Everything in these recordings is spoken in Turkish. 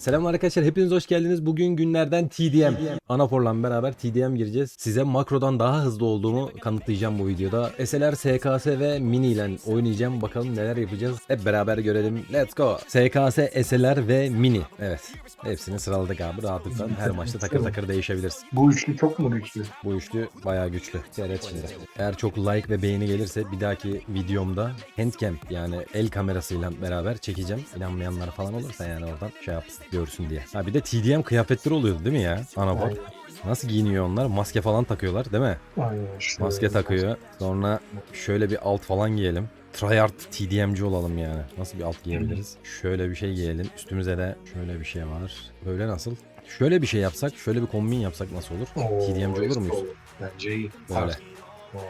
Selam arkadaşlar hepiniz hoş geldiniz. Bugün günlerden TDM. Anapor'la beraber TDM gireceğiz. Size makrodan daha hızlı olduğumu kanıtlayacağım bu videoda. SLR, SKS ve Mini ile oynayacağım. Bakalım neler yapacağız. Hep beraber görelim. Let's go. SKS, SLR ve Mini. Evet. Hepsini sıraladık abi rahatlıkla. Her maçta takır takır değişebiliriz. Bu üçlü çok mu güçlü? Bu üçlü bayağı güçlü. Seyret şimdi. Eğer çok like ve beğeni gelirse bir dahaki videomda handcam yani el kamerasıyla beraber çekeceğim. İnanmayanlar falan olursa yani oradan şey yapsın görsün diye. Ha bir de TDM kıyafetleri oluyordu değil mi ya? Aynen. Nasıl giyiniyor onlar? Maske falan takıyorlar değil mi? Aynen. Maske takıyor. Sonra şöyle bir alt falan giyelim. Tryhard TDM'ci olalım yani. Nasıl bir alt giyebiliriz? Şöyle bir şey giyelim. Üstümüze de şöyle bir şey var. Böyle nasıl? Şöyle bir şey yapsak, şöyle bir kombin yapsak nasıl olur? Oo, TDM'ci olur muyuz? Bence iyi. Böyle.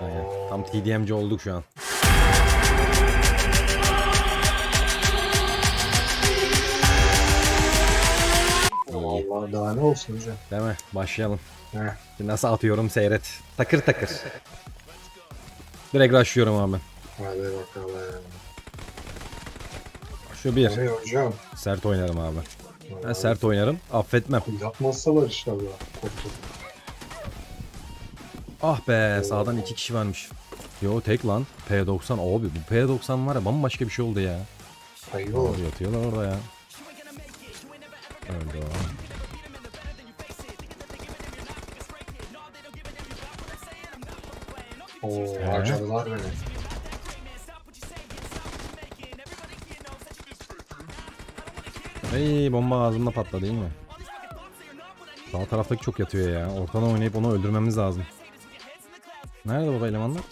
Aynen. Tam TDM'ci olduk şu an. Vallahi daha ne olsun hocam. Değil mi? Başlayalım. Heh. Şimdi nasıl atıyorum seyret. Takır takır. Direkt rushlıyorum abi. Hadi bakalım. Şu bir. Ne hocam? Sert oynarım abi. Ben sert oynarım. Affetmem. Yapmazsalar inşallah. Korktum. Ah be sağdan iki kişi varmış. Yo tek lan. P90 abi bu P90 var ya bambaşka bir şey oldu ya. Hayır yatıyorlar orada ya. Öldü o. Oo, harcadılar beni. Ey bomba ağzımda patladı değil mi? Sağ taraftaki çok yatıyor ya. Ortadan oynayıp onu öldürmemiz lazım. Nerede baba elemanlar?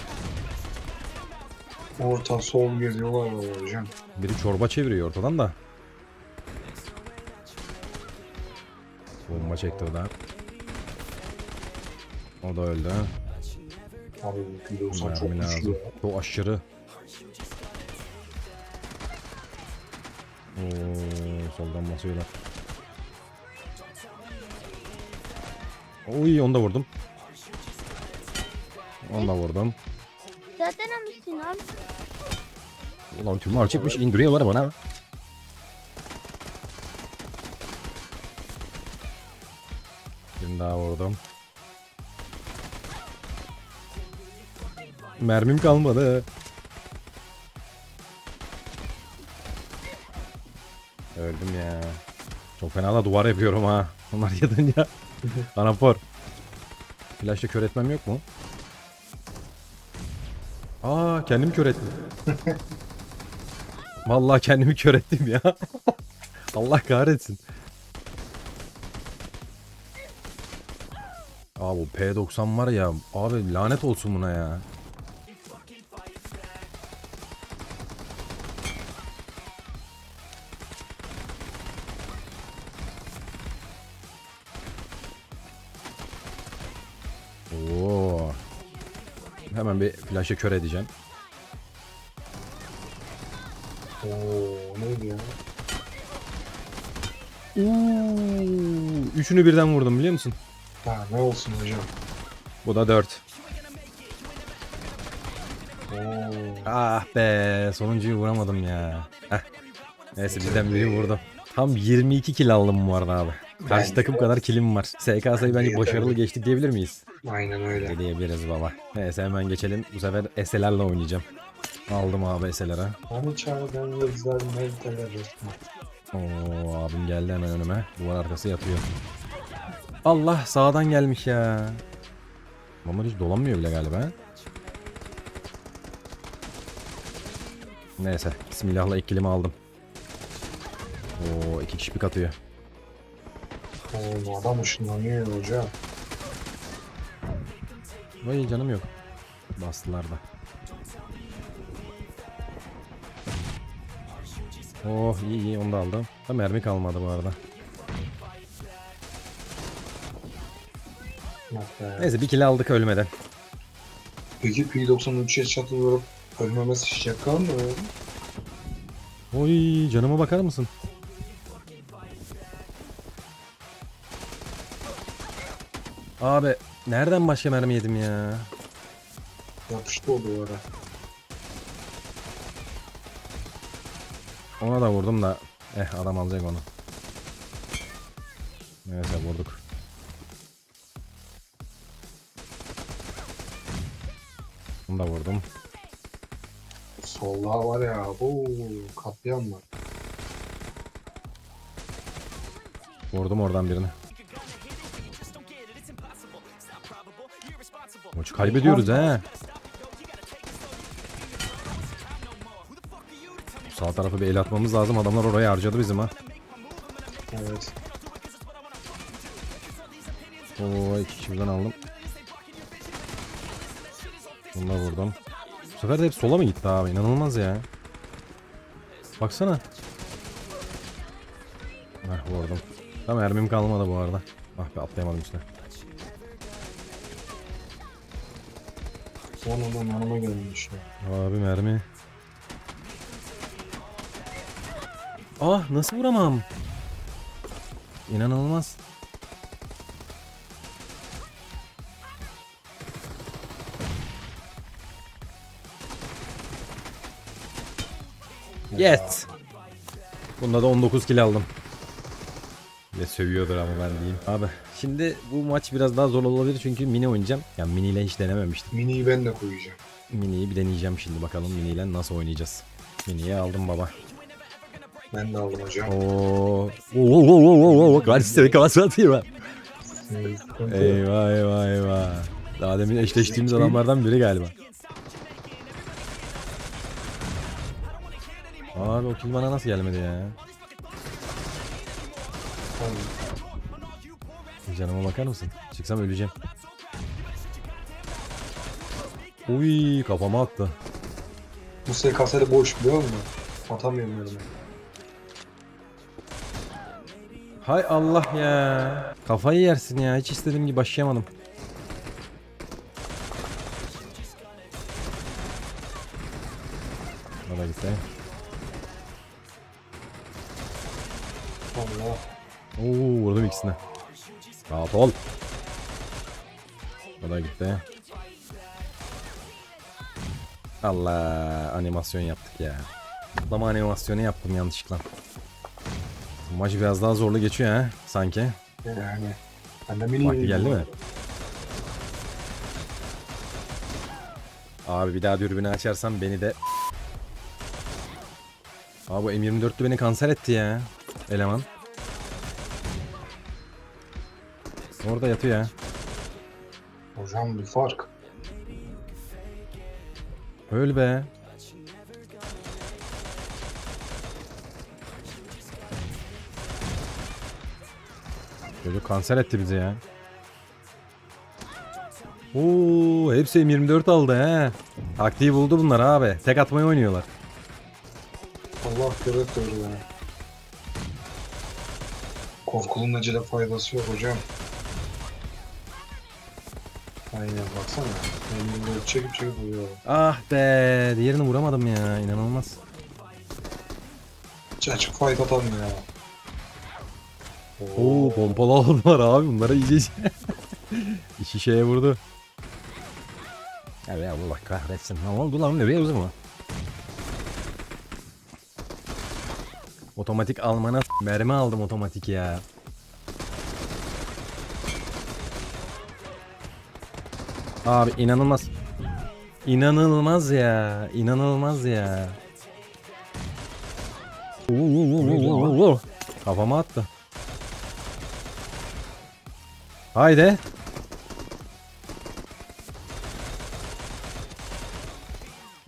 Orta sol geziyorlar vallahi hocam. Biri çorba çeviriyor ortadan da. Bomba çekti o da. O da öldü. Abi biliyorsan çok Mermi güçlü lazım. Çok aşırı. Oo, soldan basıyorlar. Oy onu da vurdum. Onu da vurdum. Zaten almışsın abi. Ulan tümar çıkmış indiriyorlar bana. Birini daha vurdum. Mermim kalmadı. Öldüm ya. Çok fena da duvar yapıyorum ha. Onlar yadınca. Anapor. Flash'ta kör etmem yok mu? Aa kendim kör ettim. Vallahi kendimi kör ettim ya. Allah kahretsin. Abi bu P90 var ya abi lanet olsun buna ya. Oo. Hemen bir flash'ı kör edeceğim. Oo neydi ya? Uuu, üçünü birden vurdum biliyor musun? Ha ne olsun hocam? Bu da 4. Oo. Ah be sonuncuyu vuramadım ya. Heh. Neyse bizden biri vurdu. Tam 22 kill aldım bu arada abi. Karşı takım kadar killim var. SKS'yi bence başarılı geçtik diyebilir miyiz? Aynen öyle. Diyebiliriz baba. Neyse hemen geçelim. Bu sefer SLR'le oynayacağım. Aldım abi SLR'ı. Hani çağırdan yıldızlar melteler resmi. Oo abim geldi hemen önüme. Duvar arkası yatıyor. Allah sağdan gelmiş ya. Mamar hiç dolanmıyor bile galiba. Neyse. Bismillah'la ilk kilimi aldım. Oo iki kişi pik atıyor. Bu adam ışınlanıyor hocam. Vay canım yok. Bastılar da. Oh iyi iyi onu da aldım. Da mermi kalmadı bu arada. Neyse bir kill aldık ölmeden. Peki P93'e çatı vurup ölmemesi şaka mı? Oy canıma bakar mısın? Abi nereden başka mermi yedim ya? Yapıştı o duvara. Ona da vurdum da. Eh adam alacak onu. Neyse vurduk. Bunu da vurdum. Solda var ya. Oo, katliam var. Vurdum oradan birini. Maçı kaybediyoruz he. Sağ tarafa bir el atmamız lazım. Adamlar orayı harcadı bizim ha. Evet. Oo iki kişi birden aldım. Bunu da vurdum. Bu sefer de hep sola mı gitti abi? İnanılmaz ya. Baksana. Heh vurdum. Tam mermim kalmadı bu arada. Ah be atlayamadım işte. Son adam yanıma gelmiş ya. Abi mermi. Ah nasıl vuramam? İnanılmaz. Yes. Bunda da 19 kill aldım. Ve sövüyordur ama ben diyeyim. Abi şimdi bu maç biraz daha zor olabilir çünkü mini oynayacağım. Yani mini ile hiç denememiştim. Mini'yi ben de koyacağım. Mini'yi bir deneyeceğim şimdi bakalım Mini ile nasıl oynayacağız. Mini'yi aldım baba. Ben de aldım hocam. Oo. Oo oo oo oo. Karşısına kafası atıyor ben. Eyvah eyvah eyvah. Daha demin eşleştiğimiz adamlardan biri galiba. Abi o kill bana nasıl gelmedi ya? Canıma bakar mısın? Çıksam öleceğim. Uy kafama attı. Bu SKS'de boş biliyor musun? Atamıyorum elime. Hay Allah ya. Kafayı yersin ya. Hiç istediğim gibi başlayamadım. Bana gitti. Allah. Oo vurdum ikisine. Rahat ol. Bana gitti. Allah animasyon yaptık ya. Atlama animasyonu yaptım yanlışlıkla. Bu maç biraz daha zorlu geçiyor ha sanki. Yani. Vakti geldi mi? Abi bir daha dürbünü açarsam beni de... Abi bu M24'lü beni kanser etti ya. Eleman. Orada yatıyor ya. Hocam bir fark. Öl be. Çocuk kanser etti bizi ya. Oo, hepsi M24 aldı he. Taktiği buldu bunlar abi. Tek atmayı oynuyorlar. Allah öyle ya. Korkulun acele faydası yok hocam. Aynen baksana. Benim böyle çekip çekip vuruyor. Ah be, diğerini vuramadım ya. inanılmaz. Hiç açık fight atamıyor ya. Oo, pompalı aldılar abi. Bunlara iyice işi şeye vurdu. Ya be Allah kahretsin. Ne oldu lan? Nereye o zaman? Otomatik almana mermi aldım otomatik ya. Abi inanılmaz. İnanılmaz ya. İnanılmaz ya. Oo. Kafama attı. Haydi.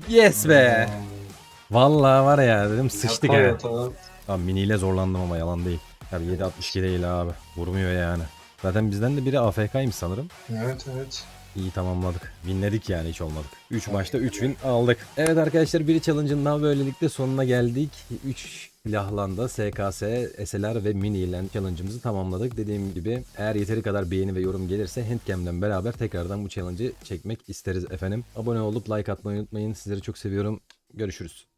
Yes be. Vallahi var ya dedim sıçtık hata. Tamam miniyle zorlandım ama yalan değil. Tabii 7.62 değil abi. Vurmuyor yani. Zaten bizden de biri AFK'ymış sanırım. Evet evet. İyi tamamladık. Winledik yani hiç olmadık. 3 maçta 3 win aldık. Evet arkadaşlar biri challenge'ın daha böylelikle sonuna geldik. 3 silahla SKS, SLR ve Mini ile challenge'ımızı tamamladık. Dediğim gibi eğer yeteri kadar beğeni ve yorum gelirse Handcam'den beraber tekrardan bu challenge'ı çekmek isteriz efendim. Abone olup like atmayı unutmayın. Sizleri çok seviyorum. Görüşürüz.